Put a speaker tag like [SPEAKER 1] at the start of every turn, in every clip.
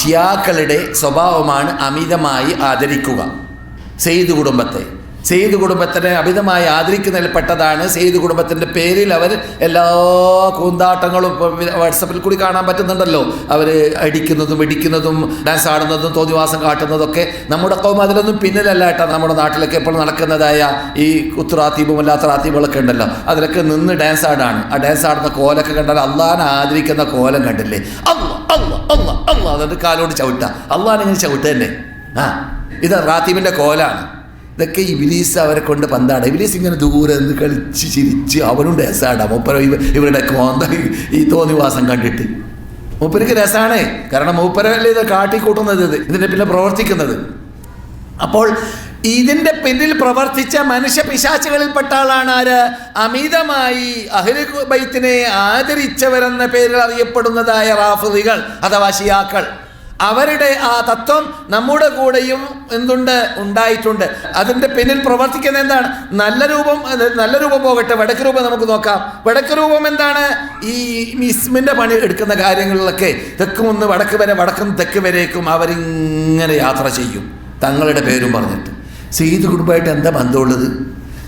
[SPEAKER 1] ഷിയാക്കളുടെ സ്വഭാവമാണ് അമിതമായി ആദരിക്കുക. സെയ്ദ് കുടുംബത്തെ സെയ്ദ് കുടുംബത്തിനെ അമിതമായി ആദരിക്കുന്നതിൽപ്പെട്ടതാണ് സെയ്ദ് കുടുംബത്തിന്റെ പേരിൽ അവർ എല്ലാ കൂന്താട്ടങ്ങളും വാട്സപ്പിൽ കൂടി കാണാൻ പറ്റുന്നുണ്ടല്ലോ. അവർ അടിക്കുന്നതും വെടിക്കുന്നതും ഡാൻസ് ആടുന്നതും തോന്നിവാസം കാട്ടുന്നതൊക്കെ നമ്മുടെ കൗമ അതിലൊന്നും പിന്നിലല്ല കേട്ടോ. നമ്മുടെ നാട്ടിലൊക്കെ ഇപ്പോൾ നടക്കുന്നതായ ഈ കുത്തുറാത്തീപും അല്ലാത്ത റാത്തീപുകളൊക്കെ ഉണ്ടല്ലോ. അതിലൊക്കെ നിന്ന് ഡാൻസ് ആടാണ്. ആ ഡാൻസ് ആടുന്ന കോലൊക്കെ കണ്ടാൽ അള്ളാഹാൻ ആദരിക്കുന്ന കോലം കണ്ടില്ലേ? അല്ല അല്ല അല്ല അല്ല എന്നിട്ട് കാലോട് ചവിട്ടുക അള്ളാഹാൻ ഇങ്ങനെ ചവിട്ടുക തന്നെ. ആ ഇത് റാത്തീബിന്റെ കോലാണ്. ഇതൊക്കെ ഇബിലീസ് അവരെ കൊണ്ട് പന്താട ഇബിലീസ് ഇങ്ങനെ ദൂരെ നിന്ന് കളിച്ച് ചിരിച്ച് അവനും രസമാടാ മൂപ്പര ഇവരുടെ കോന്ത ഈ തോന്നിവാസം കണ്ടിട്ട്. മൂപ്പരക്ക് രസമാണ് കാരണം മൂപ്പരല്ലേ ഇത് കാട്ടിക്കൂട്ടുന്നത് ഇത്. ഇതിന്റെ പിന്നെ പ്രവർത്തിക്കുന്നത്. അപ്പോൾ ഇതിന്റെ പിന്നിൽ പ്രവർത്തിച്ച മനുഷ്യ പിശാച്ചുകളിൽപ്പെട്ട ആളാണ് ആര്? അമിതമായി അഹ്ലു ബൈത്തിനെ ആദരിച്ചവരെന്ന പേരിൽ അറിയപ്പെടുന്നതായ റാഫിദികൾ അഥവാ ഷിയാക്കൾ അവരുടെ ആ തത്വം നമ്മുടെ കൂടെയും എന്തുണ്ട്? ഉണ്ടായിട്ടുണ്ട്. അതിന്റെ പിന്നിൽ പ്രവർത്തിക്കുന്ന എന്താണ്? നല്ല രൂപം നല്ല രൂപം പോകട്ടെ. വടക്ക് രൂപം നമുക്ക് നോക്കാം. വടക്ക് രൂപം എന്താണ്? ഈ മിസ്മിന്റെ പണി എടുക്കുന്ന കാര്യങ്ങളിലൊക്കെ തെക്ക് മുന്ന് വടക്ക് വരെ വടക്കും തെക്ക് വരേക്കും അവരിങ്ങനെ യാത്ര ചെയ്യും. തങ്ങളുടെ പേരും പറഞ്ഞിട്ട്. സെയ്ത് കുടുംബമായിട്ട് എന്താ ബന്ധമുള്ളത്?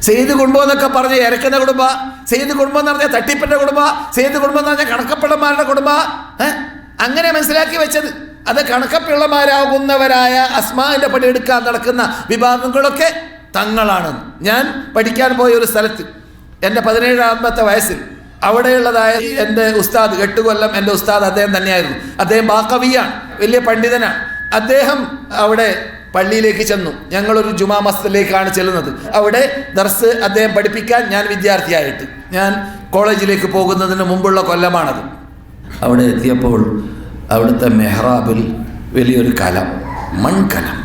[SPEAKER 1] സെയ്ത് കുടുംബം എന്നൊക്കെ പറഞ്ഞ് ഇരക്കുന്ന കുടുംബ സെയ്ത് കുടുംബം എന്ന് പറഞ്ഞാൽ തട്ടിപ്പിന്റെ കുടുംബ സെയ്ത് കുടുംബം എന്ന് പറഞ്ഞാൽ കണക്കപ്പെടന്മാരുടെ കുടുംബ അങ്ങനെ മനസ്സിലാക്കി വെച്ചത്. അത് കണക്കപ്പിള്ളമാരാകുന്നവരായ അസ്മാവിന്റെ പണിയെടുക്കാൻ നടക്കുന്ന വിഭാഗങ്ങളൊക്കെ തങ്ങളാണ്. ഞാൻ പഠിക്കാൻ പോയ ഒരു സ്ഥലത്ത് എന്റെ പതിനേഴാമത്തെ വയസ്സിൽ അവിടെയുള്ളതായ എന്റെ ഉസ്താദ് എട്ട് കൊല്ലം എന്റെ ഉസ്താദ് അദ്ദേഹം തന്നെയായിരുന്നു. അദ്ദേഹം ബാക്കവിയാണ് വലിയ പണ്ഡിതനാണ്. അദ്ദേഹം അവിടെ പള്ളിയിലേക്ക് ചെന്നു. ഞങ്ങളൊരു ജുമാ മസ്ജിദിലേക്കാണ് ചെല്ലുന്നത്. അവിടെ ദർസ് അദ്ദേഹം പഠിപ്പിക്കാൻ ഞാൻ വിദ്യാർത്ഥിയായിട്ട്. ഞാൻ കോളേജിലേക്ക് പോകുന്നതിന് മുമ്പുള്ള കൊല്ലമാണത്. അവിടെ എത്തിയപ്പോൾ അവിടുത്തെ മെഹ്റാബിൽ വലിയൊരു കലം മൺകലം.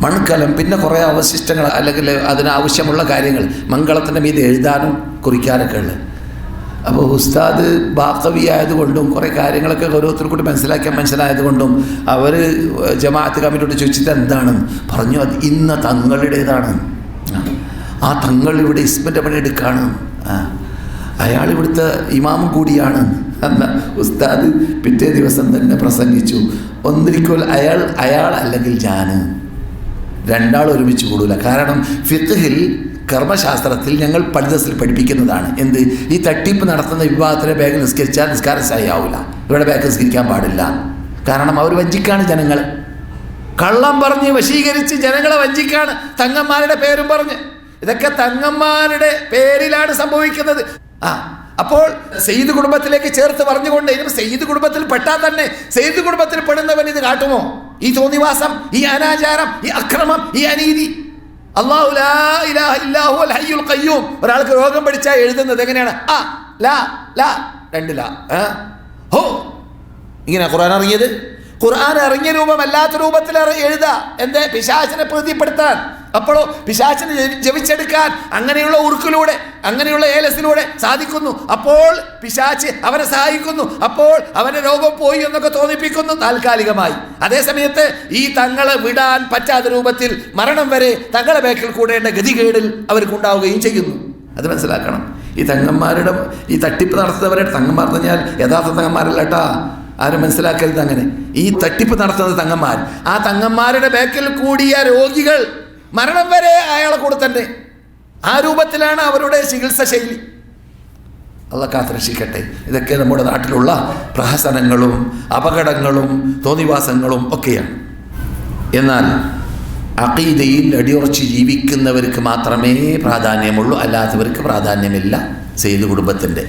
[SPEAKER 1] മൺകലം പിന്നെ കുറേ അവശിഷ്ടങ്ങൾ അല്ലെങ്കിൽ അതിനാവശ്യമുള്ള കാര്യങ്ങൾ. മംഗളത്തിന്റെ മീതെ എഴുതാനും കുറിക്കാനൊക്കെ ഉള്ളത്. അപ്പോൾ ഉസ്താദ് ബാക്കവി ആയതുകൊണ്ടും കുറേ കാര്യങ്ങളൊക്കെ ഓരോരുത്തർ കൂടി മനസ്സിലാക്കിയാൽ മനസ്സിലായതുകൊണ്ടും അവർ ജമാഅത്ത് കമ്മിറ്റിയോട് ചോദിച്ചിട്ട് എന്താണെന്ന് പറഞ്ഞു അത് ഇന്ന് തങ്ങളുടേതാണ്. ആ. ആ തങ്ങൾ ഇവിടെ ഇസ്മിന്റെ പണിയെടുക്കുകയാണ് ആ അയാൾ ഇവിടുത്തെ ഇമാമും കൂടിയാണ് എന്ന ഉസ്താദ് പിറ്റേ ദിവസം തന്നെ പ്രസംഗിച്ചു. ഒന്നിരിക്കൽ അയാൾ അയാൾ അല്ലെങ്കിൽ ഞാൻ രണ്ടാൾ ഒരുമിച്ച് കൂടൂല. കാരണം ഫിഖിൽ കർമ്മശാസ്ത്രത്തിൽ ഞങ്ങൾ പഠിതത്തിൽ പഠിപ്പിക്കുന്നതാണ്. എന്ത്? ഈ തട്ടിപ്പ് നടത്തുന്ന വിവാഹത്തിന്റെ ബാഗ് നിസ്കരിച്ചാൽ നിസ്കാരം സഹിയാവില്ല ഇവരുടെ ബാഗ് നിസ്കരിക്കാൻ പാടില്ല. കാരണം അവർ വഞ്ചിക്കാണ് ജനങ്ങൾ കള്ളം പറഞ്ഞ് വശീകരിച്ച് ജനങ്ങളെ വഞ്ചിക്കാണ് തങ്ങന്മാരുടെ പേരും പറഞ്ഞ്. ഇതൊക്കെ തങ്ങന്മാരുടെ പേരിലാണ് സംഭവിക്കുന്നത്. ആ അപ്പോൾ സെയ്ദ് കുടുംബത്തിലേക്ക് ചേർത്ത് പറഞ്ഞുകൊണ്ട് ഇനി സെയ്ദ് കുടുംബത്തിൽ പെട്ടാൽ തന്നെ സെയ്ദ് കുടുംബത്തിൽ പെടുന്നവൻ ഇത് കാട്ടുമോ? ഈ തോന്നിവാസം ഈ അനാചാരം ഈ അക്രമം ഈ അനീതി. അള്ളാഹു ഖയ്യൂം. ഒരാൾക്ക് രോഗം പഠിച്ചാൽ എഴുതുന്നത് എങ്ങനെയാണ്? ആ ലാ ലാ രണ്ട് ലാ ഹോ ഇങ്ങനെ ഖുർആൻ ഇറങ്ങിയത്? ഖുർആൻ ഇറങ്ങിയ രൂപമല്ലാത്ത രൂപത്തിൽ എഴുതാ. എന്തേ? പിശാചിനെ പ്രീതിപ്പെടുത്താൻ. അപ്പോഴോ പിശാചിനെ ജപി- ജപിച്ചെടുക്കാൻ അങ്ങനെയുള്ള ഉറുക്കിലൂടെ അങ്ങനെയുള്ള ഏലസിലൂടെ സാധിക്കുന്നു. അപ്പോൾ പിശാച്ച് അവനെ സഹായിക്കുന്നു. അപ്പോൾ അവന്റെ രോഗം പോയി എന്നൊക്കെ തോന്നിപ്പിക്കുന്നു. താൽക്കാലികമായി. അതേസമയത്ത് ഈ തങ്ങളെ വിടാൻ പറ്റാത്ത രൂപത്തിൽ മരണം വരെ തങ്ങളെ ബേക്കിൽ കൂടേണ്ട ഗതികേടിൽ അവർക്കുണ്ടാവുകയും ചെയ്യുന്നു. അത് മനസ്സിലാക്കണം. ഈ തങ്ങന്മാരുടെ ഈ തട്ടിപ്പ് നടത്തുന്നവരെ തങ്ങന്മാർ എന്ന് പറഞ്ഞാൽ യഥാർത്ഥ തങ്ങന്മാരല്ല ആരും മനസ്സിലാക്കരുത് അങ്ങനെ. ഈ തട്ടിപ്പ് നടത്തുന്ന തങ്ങന്മാർ. ആ തങ്ങന്മാരുടെ ബേക്കിൽ കൂടിയ രോഗികൾ മരണം വരെ അയാളെ കൂടെ തന്നെ. ആ രൂപത്തിലാണ് അവരുടെ ചികിത്സ ശൈലി. അള്ള കാത്തുരക്ഷിക്കട്ടെ. ഇതൊക്കെ നമ്മുടെ നാട്ടിലുള്ള പ്രഹസനങ്ങളും അപകടങ്ങളും തോന്നിവാസങ്ങളും ഒക്കെയാണ്. എന്നാൽ അഖീദയിൽ അടിയുറച്ച് ജീവിക്കുന്നവർക്ക് മാത്രമേ പ്രാധാന്യമുള്ളൂ. അല്ലാത്തവർക്ക് പ്രാധാന്യമില്ല. സെയ്ദ് കുടുംബത്തിന്റെ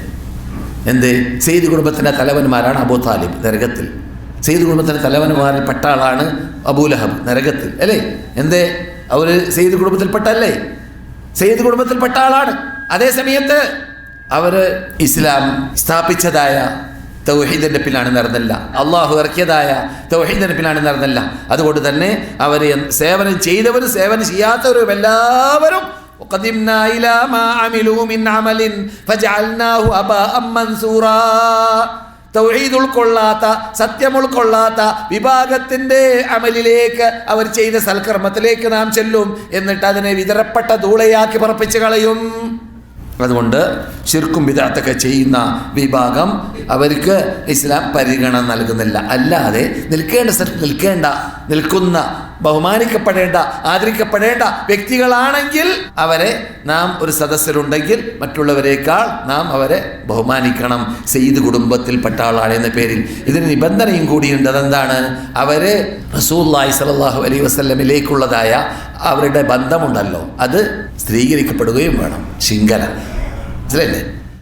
[SPEAKER 1] എന്ത്? സെയ്ദ് കുടുംബത്തിന്റെ തലവന്മാരാണ് അബൂ താലിബ് നരകത്തിൽ. സെയ്ദ് കുടുംബത്തിന്റെ തലവന്മാരിൽ പെട്ട ആളാണ് അബൂലഹബ് നരകത്തിൽ. അല്ലേ? എന്തേ? അവർ സെയ്ദ് കുടുംബത്തിൽപ്പെട്ടല്ലേ സെയ്ദ് കുടുംബത്തിൽപ്പെട്ട ആളാണ് അതേ സമയത്ത് അവർ ഇസ്ലാം സ്ഥാപിച്ചതായ തൗഹീദിൻ്റെ പിന്നാണ് നടന്നില്ല അള്ളാഹു ഇറക്കിയതായ തൗഹീദിൻ്റെ പിന്നാണ് നടന്നില്ല അതുകൊണ്ട് തന്നെ അവർ സേവനം ചെയ്തവരും സേവനം ചെയ്യാത്തവരും എല്ലാവരും وقدمنا إلى ما عملوا من عمل فجعلناه هباء منثورا തൗഹീദ് ഉൾക്കൊള്ളാത്ത സത്യം ഉൾക്കൊള്ളാത്ത വിഭാഗത്തിന്റെ അമലിലേക്ക് അവർ ചെയ്ത സൽക്കർമ്മത്തിലേക്ക് നാം ചെല്ലും എന്നിട്ട് അതിനെ വിതരപ്പെട്ട ധൂളയാക്കി പറപ്പിച്ച് കളയും. അതുകൊണ്ട് ശിർക്കും വിദാത്തൊക്കെ ചെയ്യുന്ന വിഭാഗം അവർക്ക് ഇസ്ലാം പരിഗണന നൽകുന്നില്ല. അല്ലാതെ നിൽക്കേണ്ട സ്ഥലത്ത് നിൽക്കേണ്ട നിൽക്കുന്ന ബഹുമാനിക്കപ്പെടേണ്ട ആദരിക്കപ്പെടേണ്ട വ്യക്തികളാണെങ്കിൽ അവരെ നാം ഒരു സദസ്യരുണ്ടെങ്കിൽ മറ്റുള്ളവരെക്കാൾ നാം അവരെ ബഹുമാനിക്കണം. സെയ്ത് കുടുംബത്തിൽപ്പെട്ട ആളാണ് എന്ന പേരിൽ. ഇതിന് നിബന്ധനയും കൂടിയുണ്ട്. അതെന്താണ്? അവർ റസൂല്ലായി സലാഹു അലൈ വസ്ലമിലേക്കുള്ളതായ അവരുടെ ബന്ധമുണ്ടല്ലോ. അത് സ്ത്രീകരിക്കപ്പെടുകയും വേണം. ശിങ്കല മനസ്സിലല്ലേ